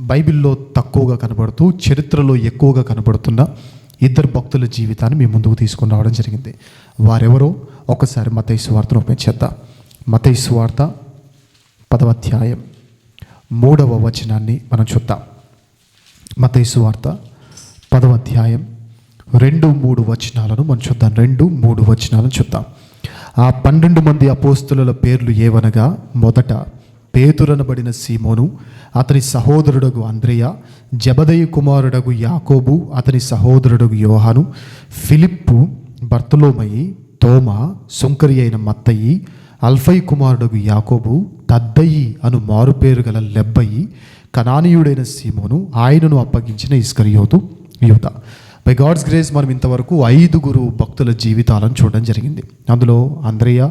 బైబిల్లో తక్కువగా కనబడుతూ చరిత్రలో ఎక్కువగా కనబడుతున్న ఇద్దరు భక్తుల జీవితాన్ని మీ ముందుకు తీసుకుని రావడం జరిగింది. వారెవరో? ఒకసారి మతైసు వార్తను ఓపెన్ చేద్దాం. మతైసు వార్త పదవ అధ్యాయం మూడవ వచనాన్ని మనం చూద్దాం. మతైసు వార్త పదవ అధ్యాయం రెండు మూడు వచనాలను మనం చూద్దాం. రెండు మూడు వచనాలను చూద్దాం. ఆ పన్నెండు మంది అపోస్తుల పేర్లు ఏవనగా? మొదట పేతురనబడిన సీమోను అతని సహోదరుడగు అంద్రేయ జబదయి కుమారుడగు యాకోబు అతని సహోదరుడగు యోహాను ఫిలిప్పు బర్తలోమయి తోమ సుంకరి అయిన మత్తయి అల్ఫై కుమారుడగు యాకోబు తద్దయి అను మారుపేరు గల లెబ్బయి కనానీయుడైన సీమోను ఆయనను అప్పగించిన ఇస్కరియోతు యువత బై గాడ్స్ గ్రేస్ మనం ఇంతవరకు ఐదుగురు భక్తుల జీవితాలను చూడడం జరిగింది. అందులో అంద్రయ్య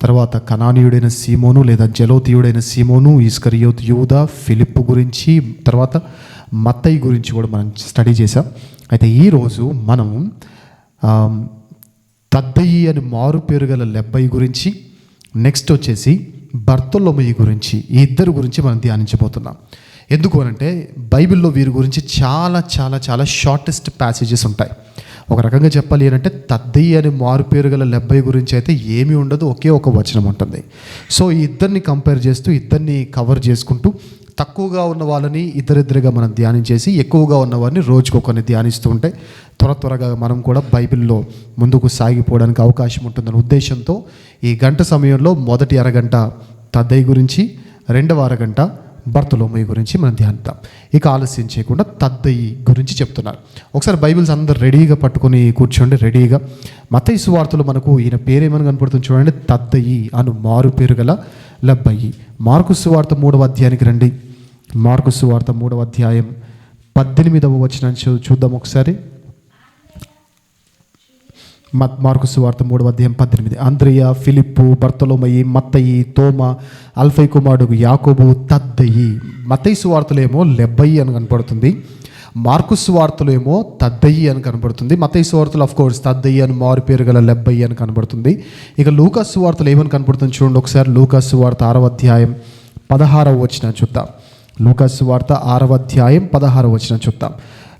తర్వాత కనానీయుడైన సీమోను లేదా జలోతీయుడైన సీమోను ఇస్కరియోత్ యూద ఫిలిప్ గురించి తర్వాత మత్తయ్య గురించి కూడా మనం స్టడీ చేసాం అయితే ఈరోజు మనం తద్దయి అని మారు పేరు గల లెబ్బయి గురించి నెక్స్ట్ వచ్చేసి బర్తొల్లొమయి గురించి ఈ ఇద్దరు గురించి మనం ధ్యానించబోతున్నాం. ఎందుకు అనంటే బైబిల్లో వీరి గురించి చాలా చాలా చాలా షార్టెస్ట్ ప్యాసేజెస్ ఉంటాయి. ఒక రకంగా చెప్పాలి అంటే తద్దయి అని మారు పేరు గల లెబ్బై గురించి అయితే ఏమీ ఉండదు ఒకే ఒక వచనం ఉంటుంది. సో ఈ ఇద్దరిని కంపేర్ చేస్తూ ఇద్దరిని కవర్ చేసుకుంటూ తక్కువగా ఉన్న వాళ్ళని ఇద్దరిద్దరిగా మనం ధ్యానం చేసి ఎక్కువగా ఉన్న వారిని రోజుకొకరిని ధ్యానిస్తూ ఉంటే త్వర త్వరగా మనం కూడా బైబిల్లో ముందుకు సాగిపోవడానికి అవకాశం ఉంటుందనే ఉద్దేశంతో ఈ గంట సమయంలో మొదటి అరగంట తద్దయ్య గురించి రెండవ అరగంట భర్తలోమయ్య గురించి మనం ధ్యానిద్దాం. ఇక ఆలస్యం చేయకుండా తద్దయి గురించి చెప్తున్నారు. ఒకసారి బైబిల్స్ అందరు రెడీగా పట్టుకొని కూర్చోండి రెడీగా. మతయి సువార్తలు మనకు ఈయన పేరేమని కనపడుతుంది చూడండి తద్దయి అను మారు పేరు గల లబ్బయి. మార్కు సువార్త మూడవ అధ్యాయానికి రండి. మార్కు సువార్త మూడవ అధ్యాయం పద్దెనిమిదవ వచనం చూ- చూద్దాం ఒకసారి. మత్ మార్కు సువార్త మూడవ అధ్యాయం పద్దెనిమిది. అంద్రియ ఫిలిప్పు బర్తలోమయి మత్తయి తోమ అల్ఫై కుమారుడు యాకోబు తద్దయి. మత్తయి వార్తలేమో లెబ్బయి అని కనపడుతుంది మార్కు సువార్తలు ఏమో తద్దయి అని కనబడుతుంది. మత్తయి సువార్తలు ఆఫ్ కోర్స్ తద్దయి అని మారు పేరు గల లెబ్బయి అని కనబడుతుంది. ఇక లూకాస్ సువార్తలు ఏమని కనబడుతుంది చూడండి ఒకసారి. లూకాస్ సువార్త ఆరవ అధ్యాయం పదహారవ వచ్చిన చూద్దాం. లూకాస్ వార్త ఆరవ అధ్యాయం పదహారవ వచ్చిన చూద్దాం.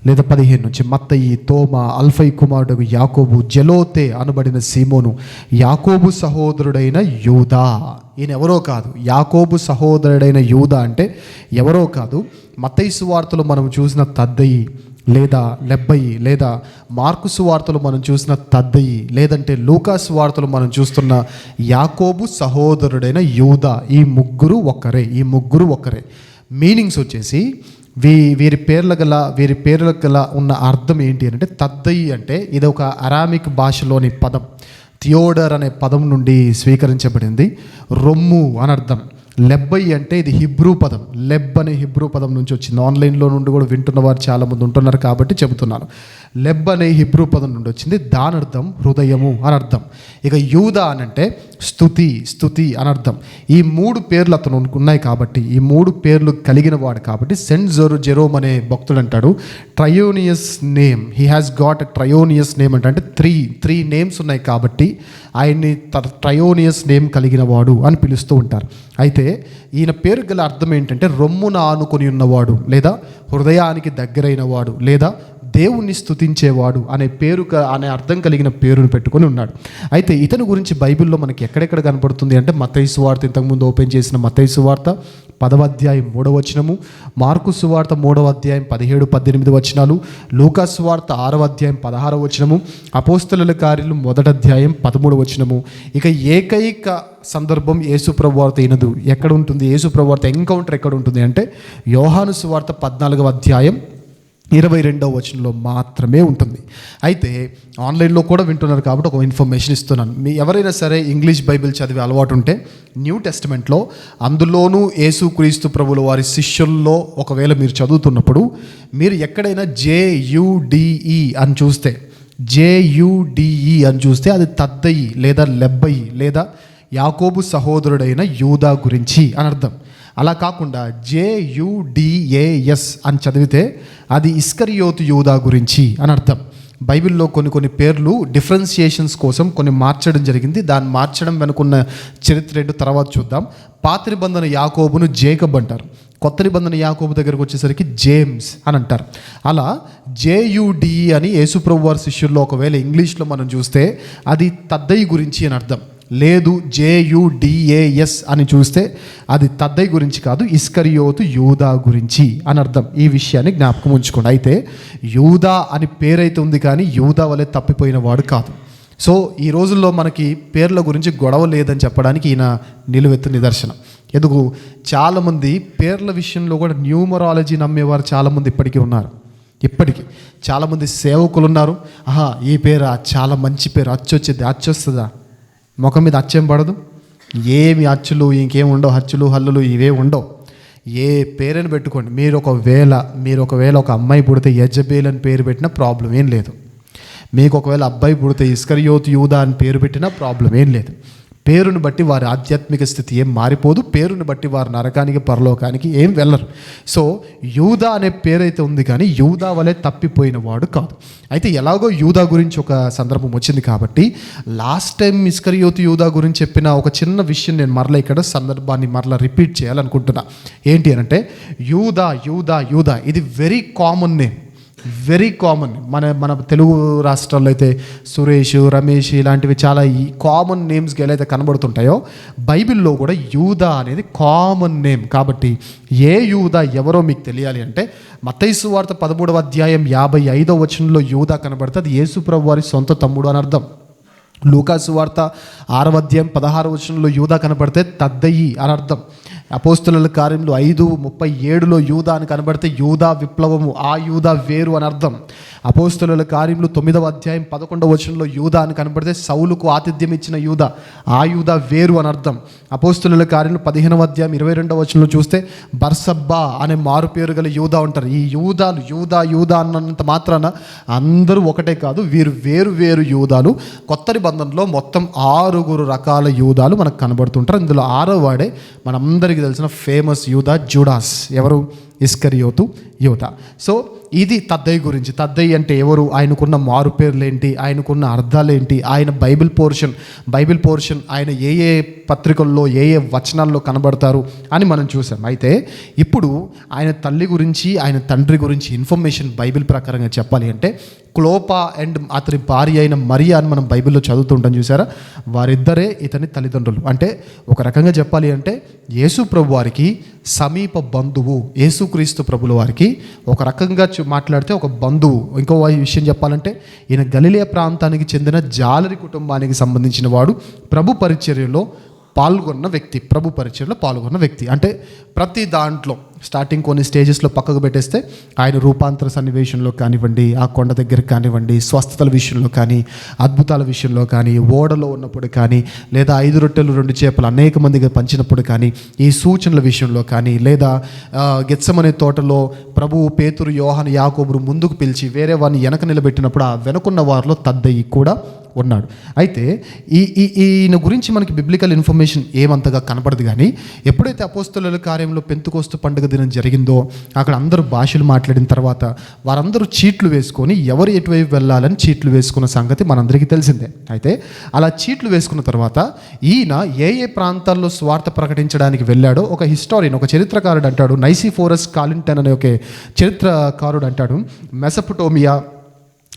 లేదా పదిహేను నుంచి మత్తయి తోమ అల్ఫై కుమారుడు యాకోబు జలోతే అనబడిన సీమోను యాకోబు సహోదరుడైన యూదా. ఈయన ఎవరో కాదు. యాకోబు సహోదరుడైన యూదా అంటే ఎవరో కాదు. మత్తయి సువార్తలు మనం చూసిన తద్దయి లేదా లెబ్బయి లేదా మార్కు సువార్తలు మనం చూసిన తద్దయి లేదంటే లూకాసు వార్తలు మనం చూస్తున్న యాకోబు సహోదరుడైన యూదా. ఈ ముగ్గురు ఒక్కరే ఈ ముగ్గురు ఒక్కరే మీనింగ్స్ వచ్చేసి వీ వీరి పేర్ల గల వీరి పేర్ల గల ఉన్న అర్థం ఏంటి అంటే తద్దయి అంటే ఇది ఒక అరామిక్ భాషలోని పదం. థియోడర్ అనే పదం నుండి స్వీకరించబడింది. రొమ్ము అని అర్థం. లెబ్బయి అంటే ఇది హిబ్రూ పదం. లెబ్ అనే హిబ్రూ పదం నుంచి వచ్చింది. ఆన్లైన్లో నుండి కూడా వింటున్న వారు చాలామంది ఉంటున్నారు కాబట్టి చెబుతున్నాను. లెబ్ అనే హిబ్రూ పదం నుండి వచ్చింది. దాని అర్థం హృదయము అని అర్థం. ఇక యూదా అని అంటే స్థుతి స్థుతి అని అర్థం. ఈ మూడు పేర్లు అతను ఉన్నాయి కాబట్టి ఈ మూడు పేర్లు కలిగిన వాడు కాబట్టి సెంట్ జెరో జెరోమ్ అనే భక్తుడు అంటాడు. Trionius name he has got a trionius name అంటే అంటే త్రీ త్రీ నేమ్స్ ఉన్నాయి కాబట్టి ఆయన్ని ట్రయోనియస్ నేమ్ కలిగిన వాడు అని పిలుస్తూ ఉంటారు. అయితే ఈయన పేరు గల అర్థం ఏంటంటే రొమ్మున ఆనుకొని ఉన్నవాడు లేదా హృదయానికి దగ్గరైన వాడు లేదా దేవుణ్ణి స్థుతించేవాడు అనే పేరు క- అనే అర్థం కలిగిన పేరును పెట్టుకొని ఉన్నాడు. అయితే ఇతని గురించి బైబిల్లో మనకి ఎక్కడెక్కడ కనపడుతుంది అంటే మతైసు వార్త ఇంతకుముందు ఓపెన్ చేసిన మతైసు వార్త పదవ అధ్యాయం మూడవ వచనము మార్కు సువార్త మూడవ అధ్యాయం పదిహేడు పద్దెనిమిది వచనాలు లూకా వార్త ఆరవ అధ్యాయం పదహారవ వచనము అపోస్తల కార్యలు మొదటి అధ్యాయం పదమూడు వచనము. ఇక ఏకైక సందర్భం యేసుప్రభు ప్రభువార్త ఇనదు ఎక్కడ ఉంటుంది? ఏసుప్రవార్త ఎన్కౌంటర్ ఎక్కడ ఉంటుంది అంటే యోహాను సువార్త పద్నాలుగవ అధ్యాయం ఇరవై రెండవ వచనంలో మాత్రమే ఉంటుంది. అయితే ఆన్లైన్లో కూడా వింటున్నారు కాబట్టి ఒక ఇన్ఫర్మేషన్ ఇస్తున్నాను. మీ ఎవరైనా సరే ఇంగ్లీష్ బైబిల్ చదివే అలవాటు ఉంటే న్యూ టెస్ట్మెంట్లో అందులోనూ యేసుక్రీస్తు ప్రభుల వారి శిష్యుల్లో ఒకవేళ మీరు చదువుతున్నప్పుడు మీరు ఎక్కడైనా జేయుడిఈ అని చూస్తే జేయుడిఈ అని చూస్తే అది తద్దయి లేదా లెబ్బయి లేదా యాకోబు సహోదరుడైన యూదా గురించి అని అర్థం. అలా కాకుండా జేయుడిఏఎస్ అని చదివితే అది ఇస్కరియోతు యూదా గురించి అని అర్థం. బైబిల్లో కొన్ని కొన్ని పేర్లు డిఫరెన్సియేషన్స్ కోసం కొన్ని మార్చడం జరిగింది. దాన్ని మార్చడం వెనుకున్న చరిత్ర ఏంటో తర్వాత చూద్దాం. పాత నిబంధన యాకోబును జేకబ్ అంటారు. కొత్త నిబంధన యాకోబు దగ్గరకు వచ్చేసరికి జేమ్స్ అని అంటారు. అలా జేయుడి అని యేసుప్రభు వారి శిష్యుల్లో ఒకవేళ ఇంగ్లీష్లో మనం చూస్తే అది తద్దయి గురించి అని అర్థం. లేదు జేయుడిఏఎస్ అని చూస్తే అది తద్దయ్య గురించి కాదు ఇస్కరియోతు యూదా గురించి అని అర్థం. ఈ విషయాన్ని జ్ఞాపకం ఉంచుకోండి. అయితే యూదా అని పేరైతే ఉంది కానీ యూదా వలె తప్పిపోయిన వాడు కాదు. సో ఈ రోజుల్లో మనకి పేర్ల గురించి గొడవ లేదని చెప్పడానికి ఈయన నిలువెత్తు నిదర్శనం. ఎందుకు? చాలామంది పేర్ల విషయంలో కూడా న్యూమరాలజీ నమ్మేవారు చాలామంది ఇప్పటికీ ఉన్నారు. ఇప్పటికీ చాలామంది సేవకులు ఉన్నారు ఆహా ఈ పేరు చాలా మంచి పేరు అచ్చొచ్చేది అచ్చొస్తుందా? ముఖం మీద అచ్చేం పడదు. ఏమి అచ్చులు ఇంకేం ఉండవు. హచ్చులు హల్లులు ఇవే ఉండవు. ఏ పేరుని పెట్టుకోండి. మీరు ఒకవేళ మీరు ఒకవేళ ఒక అమ్మాయి పుడితే యజబేల్ అని పేరు పెట్టినా ప్రాబ్లం ఏం లేదు. మీకు ఒకవేళ అబ్బాయి పుడితే ఇస్కరియోతు యూదా అని పేరు పెట్టినా ప్రాబ్లం ఏం లేదు. పేరుని బట్టి వారి ఆధ్యాత్మిక స్థితి ఏం మారిపోదు పేరుని బట్టి వారు నరకానికి పరలోకానికి ఏం వెళ్ళరు. సో యూదా అనే పేరైతే ఉంది కానీ యూదా వలె తప్పిపోయిన వాడు కాదు. అయితే ఎలాగో యూదా గురించి ఒక సందర్భం వచ్చింది కాబట్టి లాస్ట్ టైం మిస్కరియోతి యూదా గురించి చెప్పిన ఒక చిన్న విషయం నేను మరలా ఇక్కడ సందర్భాన్ని మరలా రిపీట్ చేయాలనుకుంటున్నా. ఏంటి అని అంటే యూదా యూదా యూదా ఇది very common name very common మన మన తెలుగు రాష్ట్రాల్లో అయితే సురేష్ రమేష్ ఇలాంటివి చాలా ఈ కామన్ నేమ్స్కి ఎలా కనబడుతుంటాయో బైబిల్లో కూడా యూదా అనేది కామన్ నేమ్ కాబట్టి ఏ యూదా ఎవరో మీకు తెలియాలి అంటే మతైసు వార్త పదమూడవ అధ్యాయం యాభై ఐదవ వచనంలో యూదా కనబడితే అది యేసుప్రభు వారి సొంత తమ్ముడు అని అర్థం. లూకాసు వార్త ఆరవ అధ్యాయం పదహారు వచనంలో యూదా కనబడితే తద్దయి అని అర్థం. అపోస్తుల కార్యంలో ఐదు ముప్పై ఏడులో యూదా అని కనబడితే యూదా విప్లవము ఆ యూదా వేరు అని అర్థం. అపోస్తుల కార్యంలో తొమ్మిదవ అధ్యాయం పదకొండవ వచనంలో యూదా అని కనబడితే సౌలుకు ఆతిథ్యం ఇచ్చిన యూదా ఆ యూదా వేరు అని అర్థం. అపోస్తుల కార్యంలో పదిహేనవ అధ్యాయం ఇరవై రెండవ వచనంలో చూస్తే బర్సబ్బా అనే మారు పేరు గల యూదా ఉంటారు. ఈ యూదాలు యూదా యూదా అన్నంత మాత్రాన అందరూ ఒకటే కాదు వీరు వేరు వేరు యూదాలు. కొత్త నిబంధనలో మొత్తం ఆరుగురు రకాల యూదాలు మనకు కనబడుతుంటారు. ఇందులో ఆరో వాడే అందరికీ తెలిసిన ఫేమస్ యూదా జూడాస్. ఎవరు? ఇస్కరియోతు. యువత. సో ఇది తద్దయ్య గురించి. తద్దయ్య అంటే ఎవరు? ఆయనకున్న మారు పేర్లేంటి? ఆయనకున్న అర్థాలేంటి? ఆయన బైబిల్ పోర్షన్ బైబిల్ పోర్షన్ ఆయన ఏ ఏ పత్రికల్లో ఏ ఏ వచనాల్లో కనబడతారు అని మనం చూసాం. అయితే ఇప్పుడు ఆయన తల్లి గురించి ఆయన తండ్రి గురించి ఇన్ఫర్మేషన్ బైబిల్ ప్రకారంగా చెప్పాలి అంటే క్లోపా అండ్ అతని భార్య అయిన మరియా అని మనం బైబిల్లో చదువుతుంటాం చూసారా? వారిద్దరే ఇతని తల్లిదండ్రులు. అంటే ఒక రకంగా చెప్పాలి అంటే యేసు ప్రభు వారికి సమీప బంధువు యేసుక్రీస్తు ప్రభుల వారికి ఒక రకంగా మాట్లాడితే ఒక బంధువు. ఇంకో విషయం చెప్పాలంటే ఈయన గలిలే ప్రాంతానికి చెందిన జాలరి కుటుంబానికి సంబంధించిన వాడు ప్రభు పరిచర్యలో పాల్గొన్న వ్యక్తి. ప్రభు పరిచయంలో పాల్గొన్న వ్యక్తి. అంటే ప్రతి దాంట్లో స్టార్టింగ్ కొన్ని స్టేజెస్లో పక్కకు పెట్టేస్తే ఆయన రూపాంతర సన్నివేశంలో కానివ్వండి ఆ కొండ దగ్గర కానివ్వండి స్వస్థతల విషయంలో కానీ అద్భుతాల విషయంలో కానీ ఓడలో ఉన్నప్పుడు కానీ లేదా ఐదు రొట్టెలు రెండు చేపలు అనేక మందిగా పంచినప్పుడు కానీ ఈ సూచనల విషయంలో కానీ లేదా ఆ, గెత్సమనే తోటలో ప్రభువు పేతురు యోహాను యాకోబురు ముందుకు పిలిచి వేరే వారిని వెనక నిలబెట్టినప్పుడు ఆ వెనకున్న వారిలో తద్దయి కూడా ఉన్నాడు. అయితే ఈ ఈ ఈయన గురించి మనకి బిబ్లికల్ ఇన్ఫర్మేషన్ ఏమంతగా కనపడదు కానీ ఎప్పుడైతే అపోస్తుల కార్యంలో పెంతుకోస్తు పండుగ దినం జరిగిందో అక్కడ అందరూ భాషలు మాట్లాడిన తర్వాత వారందరూ చీట్లు వేసుకొని ఎవరు ఎటువైపు వెళ్ళాలని చీట్లు వేసుకున్న సంగతి మనందరికీ తెలిసిందే. అయితే అలా చీట్లు వేసుకున్న తర్వాత ఈయన ఏ ఏ ప్రాంతాల్లో స్వార్థ ప్రకటించడానికి వెళ్ళాడో ఒక హిస్టారియన్ ఒక చరిత్రకారుడు అంటాడు నైసిఫోరస్ కాలింటన్ అనే ఒక చరిత్రకారుడు అంటాడు. మెసపటోమియా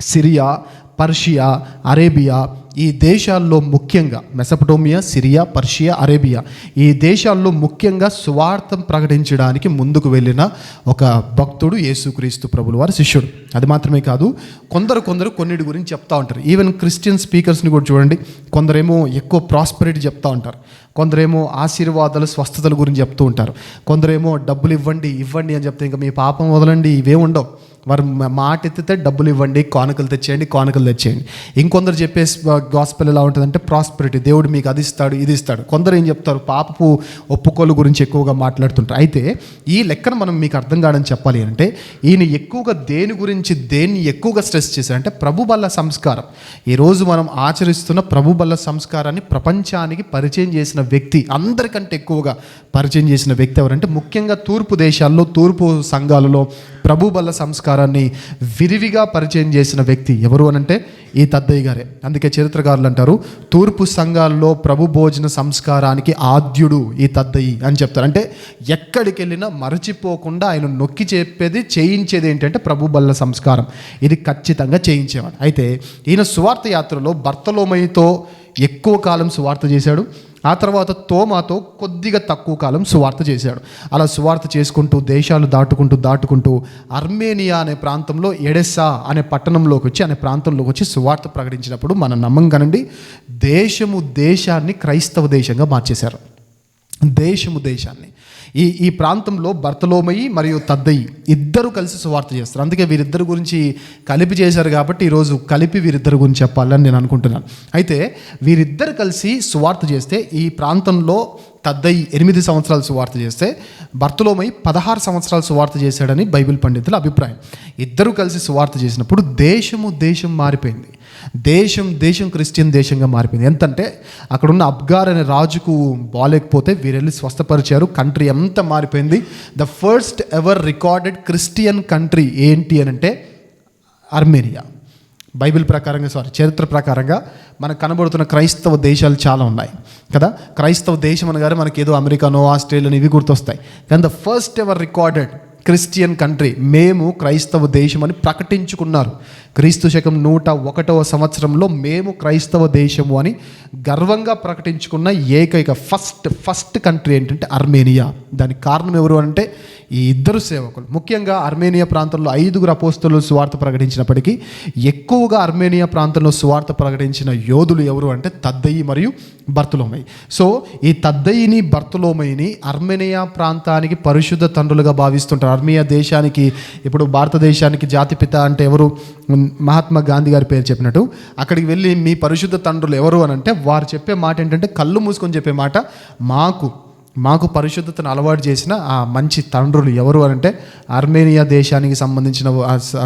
సిరియా పర్షియా అరేబియా ఈ దేశాల్లో ముఖ్యంగా మెసపటోమియా సిరియా పర్షియా అరేబియా ఈ దేశాల్లో ముఖ్యంగా స్వార్థం ప్రకటించడానికి ముందుకు వెళ్ళిన ఒక భక్తుడు యేసుక్రీస్తు ప్రభులు వారి శిష్యుడు. అది మాత్రమే కాదు కొందరు కొందరు కొన్నిటి గురించి చెప్తా ఉంటారు. ఈవెన్ క్రిస్టియన్ స్పీకర్స్ని కూడా చూడండి కొందరేమో ఎక్కువ ప్రాస్పరిటీ చెప్తా ఉంటారు. కొందరేమో ఆశీర్వాదాలు స్వస్థతల గురించి చెప్తూ ఉంటారు. కొందరేమో డబ్బులు ఇవ్వండి ఇవ్వండి అని చెప్తే ఇంకా మీ పాపం వదలండి ఇవే ఉండవు. వారు మాట ఎత్తితే డబ్బులు ఇవ్వండి కానుకలు తెచ్చేయండి కానుకలు తెచ్చేయండి. ఇంకొందరు చెప్పే గాస్పెల్ ఎలా ఉంటుందంటే ప్రాస్పెరిటీ దేవుడు మీకు అది ఇస్తాడు ఇది ఇస్తాడు. కొందరు ఏం చెప్తారు పాపపు ఒప్పుకోలు గురించి ఎక్కువగా మాట్లాడుతుంటారు. అయితే ఈ లెక్కన మనం మీకు అర్థం కావడం చెప్పాలి అంటే ఈయన ఎక్కువగా దేని గురించి దేన్ని ఎక్కువగా స్ట్రెస్ చేశారంటే ప్రభు బల్ల సంస్కారం. ఈరోజు మనం ఆచరిస్తున్న ప్రభు బల్ల సంస్కారాన్ని ప్రపంచానికి పరిచయం చేసిన వ్యక్తి అందరికంటే ఎక్కువగా పరిచయం చేసిన వ్యక్తి ఎవరంటే ముఖ్యంగా తూర్పు దేశాల్లో తూర్పు సంఘాలలో ప్రభు బల్ల సమాచారాన్ని విరివిగా పరిచయం చేసిన వ్యక్తి ఎవరు అనంటే ఈ తద్దయ్య గారే. అందుకే చరిత్రకారులు అంటారు తూర్పు సంఘాల్లో ప్రభు భోజన సంస్కారానికి ఆద్యుడు ఈ తద్దయ్యి అని చెప్తారు. అంటే ఎక్కడికి వెళ్ళినా మరచిపోకుండా ఆయన నొక్కి చెప్పేది చేయించేది ఏంటంటే ప్రభు బల్ల సంస్కారం. ఇది ఖచ్చితంగా చేయించేవాడు. అయితే ఈయన సువార్త యాత్రలో భర్తలోమయ్యతో ఎక్కువ కాలం సువార్త చేశాడు. ఆ తర్వాత తోమాతో కొద్దిగా తక్కువ కాలం సువార్త చేశాడు. అలా సువార్త చేసుకుంటూ దేశాలు దాటుకుంటూ దాటుకుంటూ అర్మేనియా అనే ప్రాంతంలో ఎడెస్సా అనే పట్టణంలోకి వచ్చి అనే ప్రాంతంలోకి వచ్చి సువార్త ప్రకటించినప్పుడు మనం నమ్మంగానండి దేశము దేశాన్ని క్రైస్తవ దేశంగా మార్చేశారు. దేశము దేశాన్ని. ఈ ఈ ప్రాంతంలో భర్తలోమయి మరియు తద్దయి ఇద్దరు కలిసి సువార్త చేస్తారు. అందుకే వీరిద్దరి గురించి కలిపి చేశారు కాబట్టి ఈరోజు కలిపి వీరిద్దరి గురించి చెప్పాలని నేను అనుకుంటున్నాను. అయితే వీరిద్దరు కలిసి సువార్త చేస్తే ఈ ప్రాంతంలో తద్దయి ఎనిమిది సంవత్సరాలు సువార్త చేస్తే భర్తలోమై పదహారు సంవత్సరాలు సువార్త చేశాడని బైబిల్ పండితుల అభిప్రాయం. ఇద్దరు కలిసి సువార్త చేసినప్పుడు దేశము దేశం మారిపోయింది. దేశం దేశం క్రిస్టియన్ దేశంగా మారిపోయింది. ఎంతంటే అక్కడున్న అబ్గార్ అనే రాజుకు బాగాలేకపోతే వీరెళ్ళి స్వస్థపరిచారు. కంట్రీ ఎంత మారిపోయింది. The first ever recorded Christian country ఏంటి అని అంటే అర్మేనియా. బైబిల్ ప్రకారంగా సారీ చరిత్ర ప్రకారంగా మనకు కనబడుతున్న క్రైస్తవ దేశాలు చాలా ఉన్నాయి. కదా? క్రైస్తవ దేశం అనగానే మనకి ఏదో అమెరికానో ఆస్ట్రేలియానో ఇవి గుర్తొస్తాయి. కానీ the first ever recorded Christian country మేము క్రైస్తవ దేశం అని ప్రకటించుకున్నారు. క్రీస్తు శకం నూట ఒకటవ సంవత్సరంలో మేము క్రైస్తవ దేశము అని గర్వంగా ప్రకటించుకున్న ఏకైక ఫస్ట్ ఫస్ట్ కంట్రీ ఏంటంటే అర్మేనియా. దానికి కారణం ఎవరు అంటే ఈ ఇద్దరు సేవకులు ముఖ్యంగా అర్మేనియా ప్రాంతంలో ఐదుగురు అపోస్తులు సువార్త ప్రకటించినప్పటికీ ఎక్కువగా అర్మేనియా ప్రాంతంలో సువార్త ప్రకటించిన యోధులు ఎవరు అంటే తద్దయి మరియు బర్తులోమై. సో ఈ తద్దయిని బర్తులోమైని అర్మేనియా ప్రాంతానికి పరిశుద్ధ తండ్రులుగా భావిస్తుంటారు. అర్మేనియా దేశానికి ఇప్పుడు భారతదేశానికి జాతిపిత అంటే ఎవరు? మహాత్మా గాంధీ గారి పేరు చెప్పినట్టు. అక్కడికి వెళ్ళి మీ పరిశుద్ధ తండ్రులు ఎవరు అని అంటే వారు చెప్పే మాట ఏంటంటే కళ్ళు మూసుకొని చెప్పే మాట మాకు మాకు పరిశుద్ధతను అలవాటు చేసిన ఆ మంచి తండ్రులు ఎవరు అంటే అర్మేనియా దేశానికి సంబంధించిన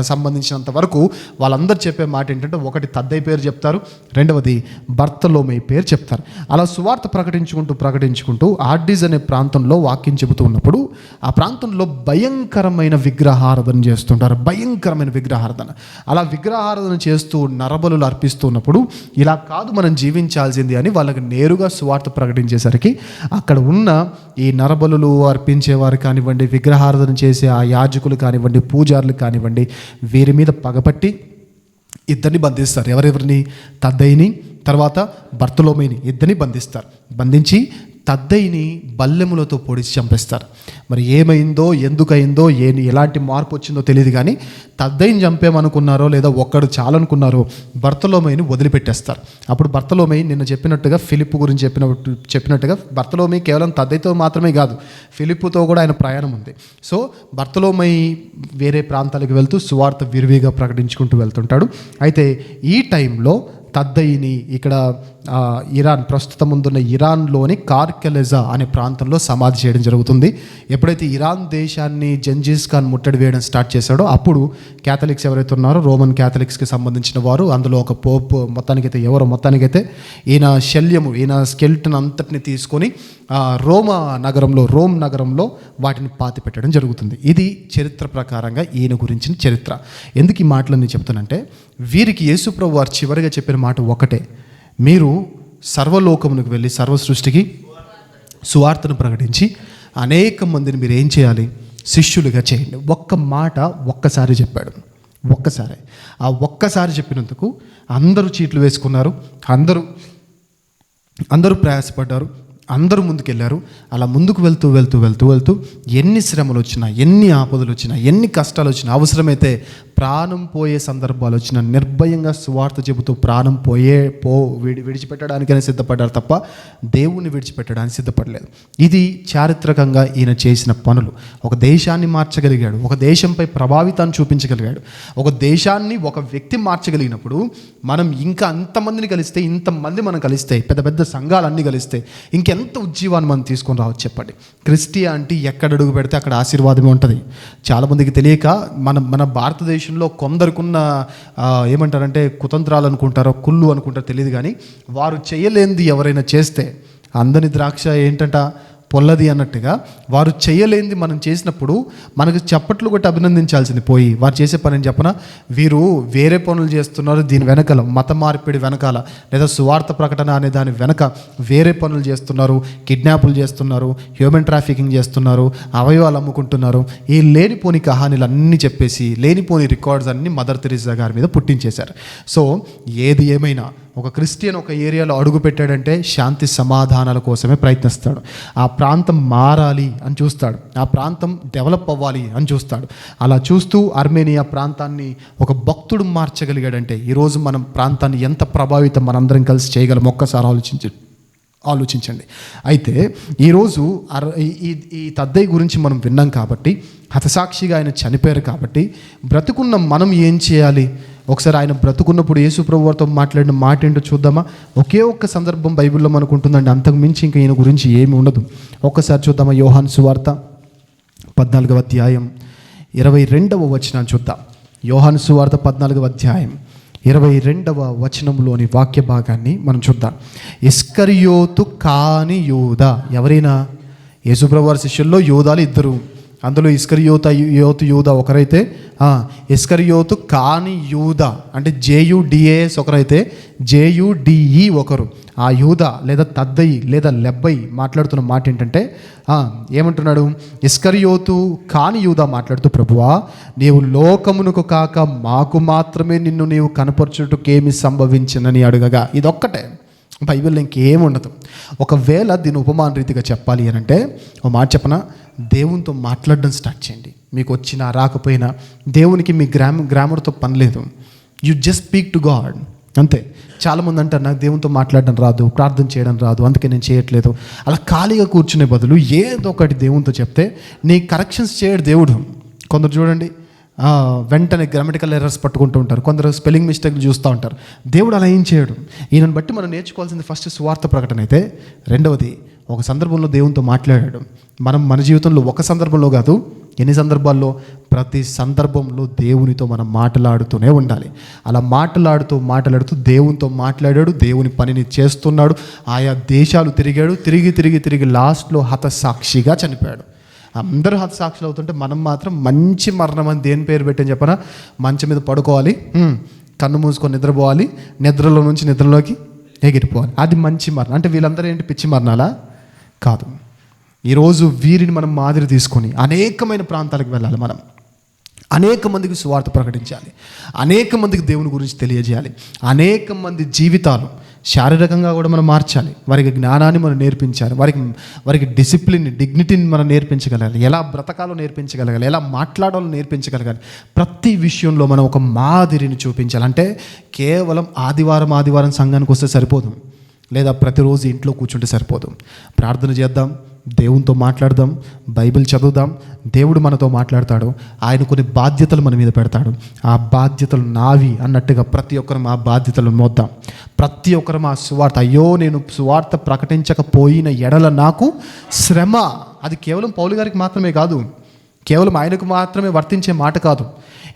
సంబంధించినంత వరకు వాళ్ళందరూ చెప్పే మాట ఏంటంటే ఒకటి తద్దయ్య పేరు చెప్తారు రెండవది భర్తలోమి పేరు చెప్తారు. అలా సువార్త ప్రకటించుకుంటూ ప్రకటించుకుంటూ ఆర్డిజ్ అనే ప్రాంతంలో వాక్యం చెబుతూ ఉన్నప్పుడు ఆ ప్రాంతంలో భయంకరమైన విగ్రహారాధన చేస్తుంటారు భయంకరమైన విగ్రహారాధన. అలా విగ్రహారాధన చేస్తూ నరబలులు అర్పిస్తూ ఉన్నప్పుడు ఇలా కాదు మనం జీవించాల్సింది అని వాళ్ళకి నేరుగా సువార్త ప్రకటించేసరికి అక్కడ ఉన్న ఈ నరబలులు అర్పించేవారు కానివ్వండి విగ్రహారాధన చేసే ఆ యాజకులు కానివ్వండి పూజారులు కానివ్వండి వీరి మీద పగపట్టి ఇద్దరిని బంధిస్తారు. ఎవరెవరిని? తద్దయిని తర్వాత భర్తలోమేని ఇద్దరిని బంధిస్తారు. బంధించి తద్దయిని బల్లెములతో పొడిచి చంపేస్తారు. మరి ఏమైందో ఎందుకయిందో ఏ ఎలాంటి మార్పు వచ్చిందో తెలియదు కానీ తద్దయిని చంపేమనుకున్నారో లేదా ఒక్కడు చాలనుకున్నారో భర్తలోమైని వదిలిపెట్టేస్తారు. అప్పుడు భర్తలోమై నిన్న చెప్పినట్టుగా ఫిలిప్ గురించి చెప్పినట్టు చెప్పినట్టుగా భర్తలోమై కేవలం తద్దయితో మాత్రమే కాదు ఫిలిప్పుతో కూడా ఆయన ప్రయాణం ఉంది. సో భర్తలోమై వేరే ప్రాంతాలకు వెళ్తూ సువార్త విరివిగా ప్రకటించుకుంటూ వెళ్తుంటాడు. అయితే ఈ టైంలో తద్దయిని ఇక్కడ ఇరాన్ ప్రస్తుతం ముందున్న ఇరాన్లోని కార్కెలెజా అనే ప్రాంతంలో సమాధి చేయడం జరుగుతుంది. ఎప్పుడైతే ఇరాన్ దేశాన్ని జంజీస్ ఖాన్ ముట్టడి వేయడం స్టార్ట్ చేశాడో అప్పుడు క్యాథలిక్స్ ఎవరైతే ఉన్నారో రోమన్ క్యాథలిక్స్కి సంబంధించిన వారు అందులో ఒక పోప్ మొత్తానికైతే ఎవరో మొత్తానికైతే ఈయన శల్యము ఈయన స్కెల్టన్ అంతటిని తీసుకొని రోమా నగరంలో రోమ్ నగరంలో వాటిని పాతి పెట్టడం జరుగుతుంది. ఇది చరిత్ర ప్రకారంగా ఈయన గురించిన చరిత్ర. ఎందుకు ఈ మాటలన్నీ చెప్తానంటే వీరికి యేసుప్రభు వారు చివరిగా చెప్పిన మాట ఒకటే. మీరు సర్వలోకమునికి వెళ్ళి సర్వ సృష్టికి సువార్తను ప్రకటించి అనేక మందిని మీరు ఏం చేయాలి? శిష్యులుగా చేయండి. ఒక్క మాట ఒక్కసారి చెప్పాడు. ఒక్కసారి. ఆ ఒక్కసారి చెప్పినందుకు అందరూ చీట్లు వేసుకున్నారు. అందరూ అందరూ ప్రయాసపడ్డారు. అందరూ ముందుకెళ్ళారు అలా ముందుకు వెళ్తూ వెళ్తూ వెళ్తూ వెళ్తూ ఎన్ని శ్రమలు వచ్చినా ఎన్ని ఆపదలు వచ్చినా ఎన్ని కష్టాలు వచ్చినా అవసరమైతే ప్రాణం పోయే సందర్భాలు వచ్చిన నిర్భయంగా సువార్త చెబుతూ ప్రాణం పోయే పో విడి విడిచిపెట్టడానికైనా సిద్ధపడ్డారు తప్ప దేవుణ్ణి విడిచిపెట్టడానికి సిద్ధపడలేదు. ఇది చారిత్రకంగా ఈయన చేసిన పనులు. ఒక దేశాన్ని మార్చగలిగాడు ఒక దేశంపై ప్రభావితాన్ని చూపించగలిగాడు ఒక దేశాన్ని ఒక వ్యక్తి మార్చగలిగినప్పుడు మనం ఇంకా అంతమందిని కలిస్తే ఇంతమంది మనం కలిస్తే పెద్ద పెద్ద సంఘాలన్నీ కలిస్తే ఇంకెంత ఉజ్జీవాన్ని మనం తీసుకొని రావచ్చు చెప్పండి. క్రిస్టియానిటీ ఎక్కడ అడుగు పెడితే అక్కడ ఆశీర్వాదమే ఉంటుంది. చాలామందికి తెలియక మన మన భారతదేశం భారతదేశంలో కొందరుకున్న ఏమంటారంటే కుతంత్రాలు అనుకుంటారో కుళ్ళు అనుకుంటారో తెలియదు కానీ వారు చేయలేనిది ఎవరైనా చేస్తే అందని ద్రాక్ష ఏంటంట? పొల్లది అన్నట్టుగా వారు చేయలేనిది మనం చేసినప్పుడు మనకు చప్పట్లు కొట్టి అభినందించాల్సింది పోయి. వారు చేసే పని అని చెప్పన? వీరు వేరే పనులు చేస్తున్నారు దీని వెనకాల మత మార్పిడి వెనకాల లేదా సువార్త ప్రకటన అనే దాని వెనక వేరే పనులు చేస్తున్నారు కిడ్నాపులు చేస్తున్నారు హ్యూమన్ ట్రాఫికింగ్ చేస్తున్నారు అవయవాలు అమ్ముకుంటున్నారు. ఈ లేనిపోని కహానీలు అన్నీ చెప్పేసి లేనిపోని రికార్డ్స్ అన్నీ మదర్ తెరీసా గారి మీద పుట్టించేశారు. సో ఏది ఏమైనా ఒక క్రిస్టియన్ ఒక ఏరియాలో అడుగు పెట్టాడంటే శాంతి సమాధానాల కోసమే ప్రయత్నిస్తాడు. ఆ ప్రాంతం మారాలి అని చూస్తాడు. ఆ ప్రాంతం డెవలప్ అవ్వాలి అని చూస్తాడు. అలా చూస్తూ అర్మేనియా ప్రాంతాన్ని ఒక భక్తుడు మార్చగలిగాడంటే ఈరోజు మనం ప్రాంతాన్ని ఎంత ప్రభావితం మనందరం కలిసి చేయగలం? ఒక్కసారి ఆలోచించ ఆలోచించండి. అయితే ఈరోజు అర ఈ- ఈ ఈ తద్దయ్య గురించి మనం విన్నాం కాబట్టి హతసాక్షిగా ఆయన చనిపోయారు కాబట్టి బ్రతుకున్న మనం ఏం చేయాలి? ఒకసారి ఆయన బ్రతుకున్నప్పుడు యేసు ప్రభు వారితో మాట్లాడిన మాట ఏంటో చూద్దామా? ఒకే ఒక్క సందర్భం బైబిల్లో మనకు ఉంటుందండి. అంతకు మించి ఇంకా ఈయన గురించి ఏమి ఉండదు. ఒక్కసారి చూద్దామా? యోహాన్ సువార్త పద్నాలుగవ అధ్యాయం ఇరవై రెండవ వచనాన్ని చూద్దాం. యోహాను సువార్త పద్నాలుగవ అధ్యాయం ఇరవై రెండవ వచనంలోని వాక్య భాగాన్ని మనం చూద్దాం. ఇస్కరియోతు కాని యోధ ఎవరైనా? యేసుప్రభు వారి శిష్యుల్లో యోధాలు ఇద్దరు. అందులో ఇస్కరియోత యోతు యూద ఒకరైతే ఆ, ఇస్కరియోతు కాని యూద అంటే జేయుడిఏఎస్ ఒకరైతే జేయుడిఈ ఒకరు. ఆ యూద లేదా తద్దయి లేదా లెబ్బయి మాట్లాడుతున్న మాట ఏంటంటే ఏమంటున్నాడు? ఇస్కరియోతు కాని యూద మాట్లాడుతూ ప్రభువా నీవు లోకమునకు కాక మాకు మాత్రమే నిన్ను నీవు కనపరచుటకేమి సంభవించినని అడగగా. ఇదొక్కటే. బైబిల్లో ఇంకేం ఉండదు. ఒకవేళ దీని ఉపమాన రీతిగా చెప్పాలి అని అంటే ఒక మాట చెప్పన? దేవునితో మాట్లాడడం స్టార్ట్ చేయండి. మీకు వచ్చినా రాకపోయినా దేవునికి మీ గ్రామ గ్రామర్తో పని లేదు. You just speak to God అంతే. చాలామంది అంటారు నాకు దేవునితో మాట్లాడడం రాదు ప్రార్థన చేయడం రాదు అందుకే నేను చేయట్లేదు. అలా ఖాళీగా కూర్చునే బదులు ఏదో ఒకటి దేవునితో చెప్తే నీ కరెక్షన్స్ చేయడు దేవుడు. కొందరు చూడండి వెంటనే గ్రామటికల్ ఎర్రర్స్ పట్టుకుంటూ ఉంటారు. కొందరు స్పెల్లింగ్ మిస్టేక్లు చూస్తూ ఉంటారు. దేవుడు అలా ఏం చేయడు. ఈయనను బట్టి మనం నేర్చుకోవాల్సింది ఫస్ట్ స్వార్థ ప్రకటన అయితే రెండవది ఒక సందర్భంలో దేవునితో మాట్లాడాడు. మనం మన జీవితంలో ఒక సందర్భంలో కాదు ఎన్ని సందర్భాల్లో? ప్రతి సందర్భంలో దేవునితో మనం మాట్లాడుతూనే ఉండాలి. అలా మాట్లాడుతూ మాట్లాడుతూ దేవునితో మాట్లాడాడు దేవుని పనిని చేస్తున్నాడు ఆయా దేశాలు తిరిగాడు తిరిగి తిరిగి తిరిగి లాస్ట్లో హతసాక్షిగా చనిపోయాడు. అందరూ హతసాక్షులు అవుతుంటే మనం మాత్రం మంచి మరణం అని దేని పేరు పెట్టని చెప్పనా? మంచం మీద పడుకోవాలి కన్ను మూసుకొని నిద్రపోవాలి నిద్రలో నుంచి నిద్రలోకి ఎగిరిపోవాలి. అది మంచి మరణం. అంటే వీళ్ళందరూ ఏంటి? పిచ్చి మరణాలా? కాదు. ఈరోజు వీరిని మనం మాదిరి తీసుకొని అనేకమైన ప్రాంతాలకు వెళ్ళాలి మనం. అనేక మందికి సువార్త ప్రకటించాలి. అనేక మందికి దేవుని గురించి తెలియజేయాలి. అనేక మంది జీవితాలు శారీరకంగా కూడా మనం మార్చాలి. వారికి జ్ఞానాన్ని మనం నేర్పించాలి. వారికి వారికి డిసిప్లిన్ డిగ్నిటీని మనం నేర్పించగలగాలి. ఎలా బ్రతకాలో నేర్పించగలగాలి. ఎలా మాట్లాడాలో నేర్పించగలగాలి. ప్రతి విషయంలో మనం ఒక మాదిరిని చూపించాలి. అంటే కేవలం ఆదివారం ఆదివారం సంఘానికి వస్తే సరిపోదు. లేదా ప్రతిరోజు ఇంట్లో కూర్చుంటే సరిపోదు. ప్రార్థన చేద్దాం. దేవునితో మాట్లాడదాం బైబిల్ చదువుదాం దేవుడు మనతో మాట్లాడతాడు ఆయన కొన్ని బాధ్యతలు మన మీద పెడతాడు. ఆ బాధ్యతలు నావి అన్నట్టుగా ప్రతి ఒక్కరం ఆ బాధ్యతలు మోద్దాం. ప్రతి ఒక్కరం ఆ సువార్త అయ్యో నేను సువార్త ప్రకటించకపోయిన ఎడల నాకు శ్రమ. అది కేవలం పౌలు గారికి మాత్రమే కాదు కేవలం ఆయనకు మాత్రమే వర్తించే మాట కాదు.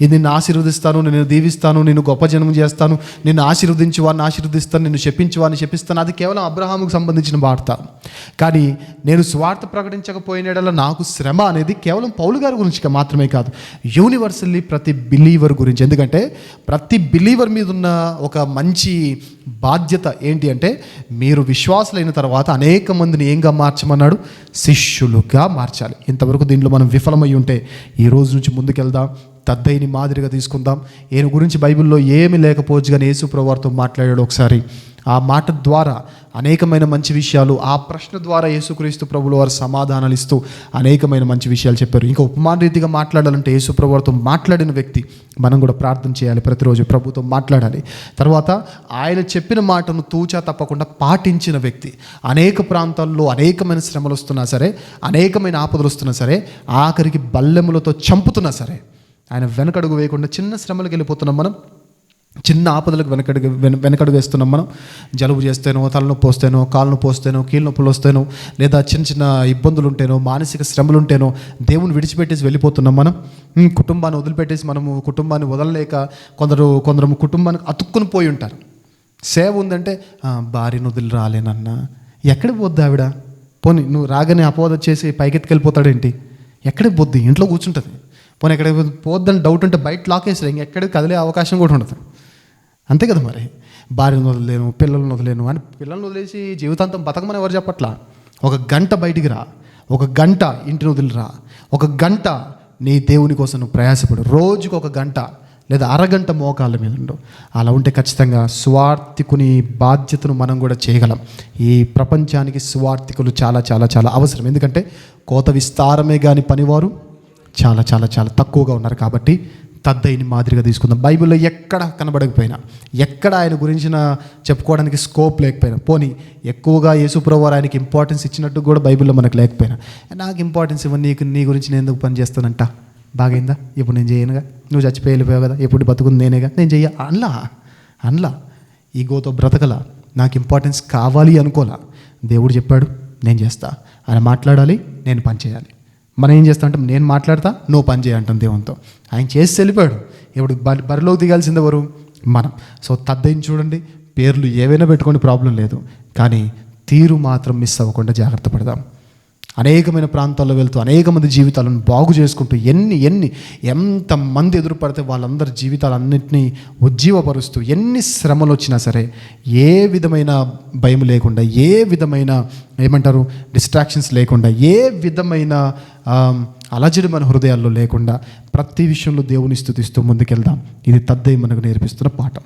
ఇది నిన్ను ఆశీర్వదిస్తాను నేను దీవిస్తాను నేను గొప్ప జన్మ చేస్తాను నిన్ను ఆశీర్వదించి వాడిని ఆశీర్వదిస్తాను నిన్ను శపించు వాడిని శపిస్తాను. అది కేవలం అబ్రహాముకు సంబంధించిన వార్త. కానీ నేను స్వార్థ ప్రకటించకపోయినడల నాకు శ్రమ అనేది కేవలం పౌలు గారి గురించి మాత్రమే కాదు యూనివర్సల్లీ ప్రతి బిలీవర్ గురించి. ఎందుకంటే ప్రతి బిలీవర్ మీద ఉన్న ఒక మంచి బాధ్యత ఏంటి అంటే మీరు విశ్వాసులైన తర్వాత అనేక మందిని ఏంగా మార్చమన్నాడు? శిష్యులుగా మార్చాలి. ఇంతవరకు దీంట్లో మనం విఫలమై ఉంటే ఈ రోజు నుంచి ముందుకెళ్దాం. తద్దయిని మాదిరిగా తీసుకుందాం. ఈయన గురించి బైబిల్లో ఏమి లేకపోవచ్చు కానీ యేసు ప్రభువారితో మాట్లాడాడు ఒకసారి. ఆ మాట ద్వారా అనేకమైన మంచి విషయాలు ఆ ప్రశ్న ద్వారా యేసుక్రీస్తు ప్రభుల వారు సమాధానాలు ఇస్తూ అనేకమైన మంచి విషయాలు చెప్పారు. ఇంకా ఉపమాన రీతిగా మాట్లాడాలంటే యేసుప్రభువారితో మాట్లాడిన వ్యక్తి మనం కూడా ప్రార్థన చేయాలి ప్రతిరోజు ప్రభుతో మాట్లాడాలి. తర్వాత ఆయన చెప్పిన మాటను తూచా తప్పకుండా పాటించిన వ్యక్తి. అనేక ప్రాంతాల్లో అనేకమైన శ్రమలు వస్తున్నా సరే అనేకమైన ఆపదలు వస్తున్నా సరే ఆఖరికి బల్లెములతో చంపుతున్నా సరే ఆయన వెనకడుగు వేయకుండా చిన్న శ్రమలకు వెళ్ళిపోతున్నాం మనం. చిన్న ఆపదలకు వెనకడుగు వెన వెనకడుగు వేస్తున్నాం మనం. జలుబు చేస్తేనో తలనొప్పి వస్తేనో కాలు నొప్పి వస్తేనో కీళ్ళ నొప్పులు వస్తేనో లేదా చిన్న చిన్న ఇబ్బందులు ఉంటేనో మానసిక శ్రమలు ఉంటేనో దేవుని విడిచిపెట్టేసి వెళ్ళిపోతున్నాం మనం. కుటుంబాన్ని వదిలిపెట్టేసి మనము కుటుంబాన్ని వదలలేక కొందరు కొందరు కుటుంబానికి అతుక్కుని పోయి ఉంటారు. సేవ ఉందంటే భార్యను వదిలి రాలేనన్నా ఎక్కడికి పోద్ది ఆవిడ? పోనీ నువ్వు రాగానే అపోద చేసి పైకెత్తుకెళ్ళిపోతాడేంటి? ఎక్కడికి పోద్ది? ఇంట్లో కూర్చుంటుంది. పోనీ ఎక్కడికి పోద్దని డౌట్ ఉంటే బయట లాక్ వేసారు ఇంకెక్కడికి కదిలే అవకాశం కూడా ఉండదు. అంతే కదా మరి. భార్యను వదిలేను పిల్లలను వదిలేను అని పిల్లల్ని వదిలేసి జీవితాంతం బతకమని ఎవరు చెప్పట్లా? ఒక గంట బయటికి రా. ఒక గంట ఇంటిని వదిలిరా. ఒక గంట నీ దేవుని కోసం నువ్వు ప్రయాసపడు. రోజుకు ఒక గంట లేదా అరగంట మోకాళ్ళ మీద ఉండు. అలా ఉంటే ఖచ్చితంగా స్వార్థికుని బాధ్యతను మనం కూడా చేయగలం. ఈ ప్రపంచానికి స్వార్థికులు చాలా చాలా చాలా అవసరం. ఎందుకంటే కోత విస్తారమే కానీ పనివారు చాలా చాలా చాలా తక్కువగా ఉన్నారు కాబట్టి తద్దయిని మాదిరిగా తీసుకుందాం. బైబిల్లో ఎక్కడ కనబడకపోయినా ఎక్కడ ఆయన గురించిన చెప్పుకోవడానికి స్కోప్ లేకపోయినా పోనీ ఎక్కువగా యేసుప్రభు ఆయనకి ఇంపార్టెన్స్ ఇచ్చినట్టు కూడా బైబిల్లో మనకు లేకపోయినా నాకు ఇంపార్టెన్స్ ఇవ్వని నీకు నీ గురించి నేను ఎందుకు పని చేస్తానంట? బాగైందా? ఇప్పుడు నేను చేయనుగా? నువ్వు చచ్చిపోయి వెళ్ళిపోయావు కదా? ఎప్పుడు బతుకుంది నేనేగా? నేను చెయ్య? అన్లా అన్లా. ఈగోతో బ్రతకలా. నాకు ఇంపార్టెన్స్ కావాలి అనుకోలా. దేవుడు చెప్పాడు నేను చేస్తా. ఆయన మాట్లాడాలి నేను పనిచేయాలి మనం ఏం చేస్తాం అంటే నేను మాట్లాడతా నువ్వు పని చేయంటాం దేవునితో. ఆయన చేసి వెళ్ళిపోయాడు. ఇప్పుడు బరిలోకి దిగాల్సింది ఎవరు? మనం. సో తద్దయిని చూడండి పేర్లు ఏవైనా పెట్టుకోండి ప్రాబ్లం లేదు. కానీ తీరు మాత్రం మిస్ అవ్వకుండా జాగ్రత్త పడదాం. అనేకమైన ప్రాంతాల్లో వెళ్తూ అనేక మంది జీవితాలను బాగు చేసుకుంటూ ఎన్ని ఎన్ని ఎంతమంది ఎదురుపడితే వాళ్ళందరి జీవితాలన్నింటినీ ఉజ్జీవపరుస్తూ ఎన్ని శ్రమలు వచ్చినా సరే ఏ విధమైన భయం లేకుండా ఏ విధమైన ఏమంటారు డిస్ట్రాక్షన్స్ లేకుండా ఏ విధమైన అలజడి మన హృదయాల్లో లేకుండా ప్రతి విషయంలో దేవుని స్థుతిస్తూ ముందుకెళ్దాం. ఇది తద్దై మనకు నేర్పిస్తున్న పాఠం.